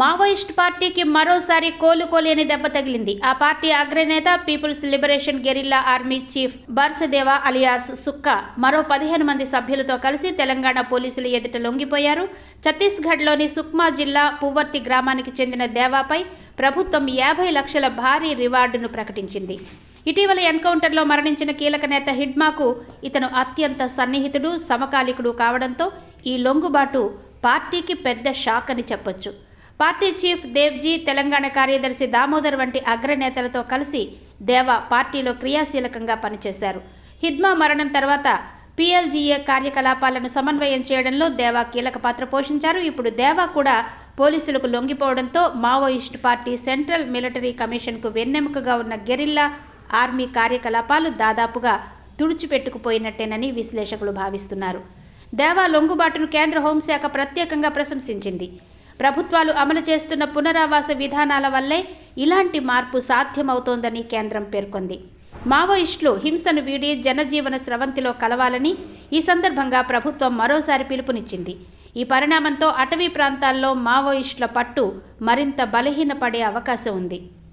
Maoist పార్టీకి మరోసారి కోలుకోలేని దెబ్బ తగిలింది. ఆ పార్టీ అగ్రనేత People's Liberation Guerrilla Army chief Barsadeva alias Sukka మరో పదిహేను మంది సభ్యులతో కలిసి తెలంగాణ పోలీసుల ఎదుట లొంగిపోయారు. ఛత్తీస్గఢ్లోని సుక్మా జిల్లా పువ్వర్తి గ్రామానికి చెందిన దేవాపై ప్రభుత్వం యాభై లక్షల భారీ రివార్డును ప్రకటించింది. ఇటీవల ఎన్కౌంటర్లో మరణించిన కీలక నేత హిడ్మాకు ఇతను అత్యంత సన్నిహితుడు సమకాలికుడు కావడంతో ఈ లొంగుబాటు పార్టీకి పెద్ద షాక్ అని చెప్పొచ్చు. పార్టీ చీఫ్ దేవ్జీ తెలంగాణ కార్యదర్శి దామోదర్ వంటి అగ్రనేతలతో కలిసి దేవా పార్టీలో క్రియాశీలకంగా పనిచేశారు. హిడ్మా మరణం తర్వాత పిఎల్జీఏ కార్యకలాపాలను సమన్వయం చేయడంలో దేవా కీలక పాత్ర పోషించారు. ఇప్పుడు దేవా కూడా పోలీసులకు లొంగిపోవడంతో మావోయిస్ట్ పార్టీ సెంట్రల్ మిలిటరీ కమిషన్కు వెన్నెముకగా ఉన్న గెరిల్లా ఆర్మీ కార్యకలాపాలు దాదాపుగా తుడిచిపెట్టుకుపోయినట్టేనని విశ్లేషకులు భావిస్తున్నారు. దేవా లొంగుబాటును కేంద్ర హోంశాఖ ప్రత్యేకంగా ప్రశంసించింది. ప్రభుత్వాలు అమలు చేస్తున్న పునరావాస విధానాల వల్లే ఇలాంటి మార్పు సాధ్యమవుతోందని కేంద్రం పేర్కొంది. మావోయిస్టులు హింసను వీడి జనజీవన స్రవంతిలో కలవాలని ఈ సందర్భంగా ప్రభుత్వం మరోసారి పిలుపునిచ్చింది. ఈ పరిణామంతో అటవీ ప్రాంతాల్లో మావోయిస్టుల పట్టు మరింత బలహీనపడే అవకాశం ఉంది.